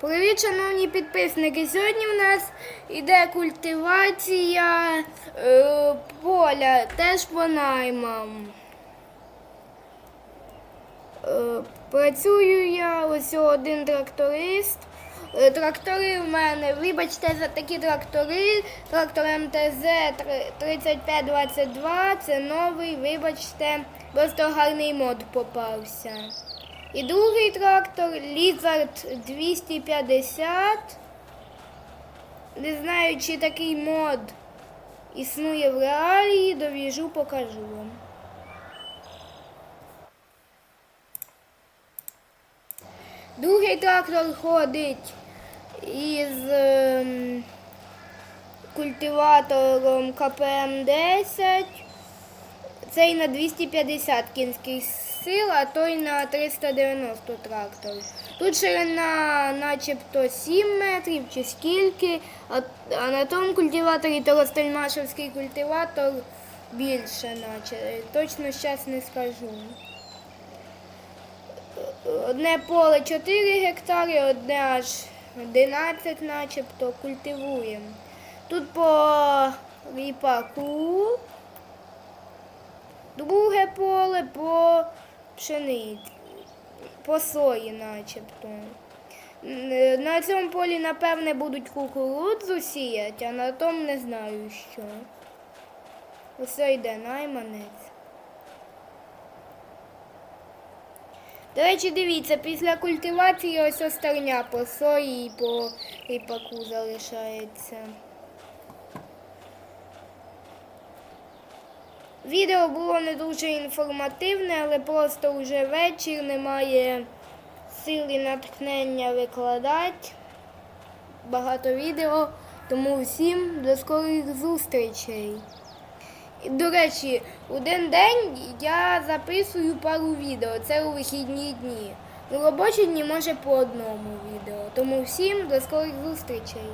Привіт, шановні підписники! Сьогодні в нас іде культивація е, поля, теж по наймам. Е, працюю я ось один тракторист. Е, Трактори в мене, вибачте за такі трактори. Трактор МТЗ 3522, це новий, вибачте, просто гарний мод попався. І другий трактор Lizard 250. Не знаю, чи такий мод існує в реалії, довіжу, покажу вам. Другий трактор ходить із ем, культиватором КПМ-10. Цей на 250 кінських сил, а той на 390 трактор. Тут ширина начебто 7 метрів чи скільки, а, на тому культиваторі Торостельмашевський культиватор більше, наче. Точно зараз не скажу. Одне поле 4 гектари, одне аж 11 начебто культивуємо. Тут по ріпаку, друге поле по пшениці, по сої начебто. На цьому полі, напевне, будуть кукурудзу сіяти, а на тому не знаю що. Ось йде найманець. До речі, дивіться, після культивації ось остерня по сої і по ріпаку залишається. Відео було не дуже інформативне, але просто вже вечір, немає сили натхнення викладати багато відео. Тому всім до скорих зустрічей. До речі, один день я записую пару відео, це у вихідні дні. У робочі дні може по одному відео. Тому всім до скорих зустрічей.